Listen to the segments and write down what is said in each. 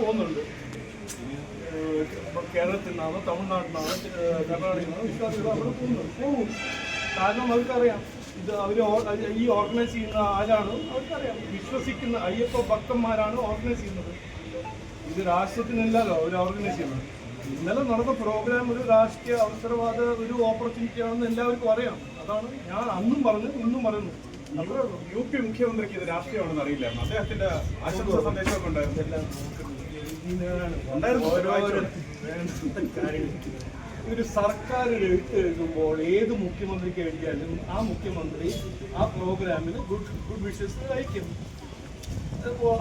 പോകുന്നുണ്ട് കേരളത്തിൽ നിന്നാണോ ഏഹ് കർണാടകയിൽ നിന്നാണോ വിശ്വാസികൾ അവിടെ പോകുന്നുണ്ട് പോകും. കാരണം അവർക്കറിയാം. ഇത് അവർ ഈ ഓർഗനൈസ് ചെയ്യുന്ന ആരാണ് അവർക്കറിയാം. വിശ്വസിക്കുന്ന അയ്യപ്പ ഭക്തന്മാരാണ് ഓർഗനൈസ് ചെയ്യുന്നത്. ഇത് രാഷ്ട്രത്തിനല്ലല്ലോ അവർ ഓർഗനൈസ് ചെയ്യുന്നത്. ഇന്നലെ നടന്ന പ്രോഗ്രാം ഒരു രാഷ്ട്രീയ അവസരവാദ ഒരു ഓപ്പർച്യൂണിറ്റി ആണെന്ന് എല്ലാവർക്കും അറിയാം. അതാണ് ഞാൻ അന്നും പറഞ്ഞു ഇന്നും പറയുന്നു. യു പി മുഖ്യമന്ത്രിക്ക് ഇത് രാഷ്ട്രീയമാണെന്ന് അറിയില്ലായിരുന്നു. അദ്ദേഹത്തിന്റെ ആശംസ സന്ദേശമൊക്കെ ഉണ്ടായിരുന്നു. ഒരു സർക്കാർ എഴുത്തെഴുതുമ്പോൾ ഏത് മുഖ്യമന്ത്രിക്ക് എഴുതിയാലും ആ മുഖ്യമന്ത്രി ആ പ്രോഗ്രാമിന് ഗുഡ് ഗുഡ് വിഷസ് അയക്കും.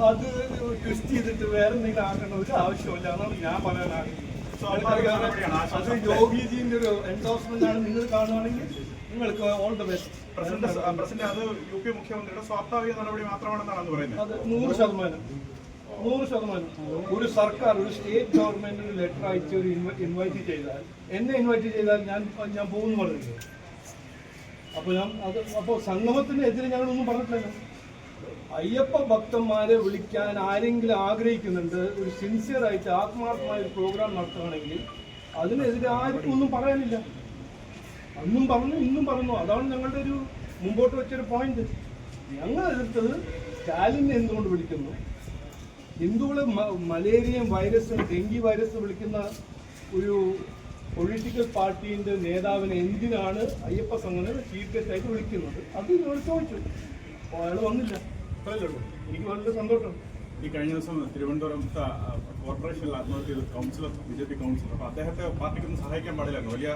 അത് ട്വിസ്റ്റ് ചെയ്തിട്ട് വേറെ എന്തെങ്കിലും ആക്കേണ്ട ഒരു ആവശ്യമില്ല എന്നാണ് ഞാൻ പറയാൻ ആഗ്രഹിക്കുന്നത്. അത് യോഗിജിന്റെ ഒരു എൻഡോഴ്സ്മെന്റ് ആണ് നിങ്ങൾ കാണുകയാണെങ്കിൽ നിങ്ങൾക്ക് all the best president president അത് യു പി മുഖ്യമന്ത്രിയുടെ സ്വാഭാവിക നടപടി മാത്രമാണെന്നാണ് പറയുന്നത്. അത് നൂറ് ശതമാനം. നൂറ് ശതമാനം. ഒരു സർക്കാർ ഒരു സ്റ്റേറ്റ് ഗവൺമെന്റ് ഒരു ലെറ്റർ അയച്ച് ഒരു ഇൻവൈറ്റ് ചെയ്താൽ എന്നെ ഇൻവൈറ്റ് ചെയ്താൽ ഞാൻ ഞാൻ പോകുന്നു പറഞ്ഞില്ല? അപ്പൊ ഞാൻ അത് അപ്പോൾ സംഗമത്തിനെതിരെ ഞങ്ങളൊന്നും പറഞ്ഞിട്ടില്ല അയ്യപ്പ ഭക്തന്മാരെ വിളിക്കാൻ ആരെങ്കിലും ആഗ്രഹിക്കുന്നുണ്ട് ഒരു സിൻസിയർ ആയിട്ട് ആത്മാർത്ഥമായ ഒരു പ്രോഗ്രാം നടത്തുകയാണെങ്കിൽ അതിനെതിരെ ആർക്കും ഒന്നും പറയാനില്ല. അന്നും പറഞ്ഞു ഇന്നും പറഞ്ഞു. അതാണ് ഞങ്ങളുടെ ഒരു മുമ്പോട്ട് വെച്ചൊരു പോയിന്റ് ഞങ്ങൾ എതിർത്തത് സ്റ്റാലിനെ എന്തുകൊണ്ട് വിളിക്കുന്നു? ഹിന്ദുക്കളെ മലേറിയ മലേറിയയും വൈറസും ഡെങ്കി വൈറസ് വിളിക്കുന്ന ഒരു പൊളിറ്റിക്കൽ പാർട്ടിന്റെ നേതാവിനെ എന്തിനാണ് അയ്യപ്പ സംഘടന ചീഫ് ഗസ്റ്റ് ആയിട്ട് വിളിക്കുന്നത്? അത് ഞങ്ങൾ ചോദിച്ചു. അപ്പോൾ അയാൾ വന്നില്ല. എനിക്ക് വളരെ സന്തോഷം. ഈ കഴിഞ്ഞ ദിവസം തിരുവനന്തപുരത്ത് കോർപ്പറേഷനിൽ ആത്മഹത്യ ചെയ്ത councillor B J P councillor അദ്ദേഹത്തെ പാർട്ടിക്കൊന്നും സഹായിക്കാൻ പാടില്ലായിരുന്നു വലിയ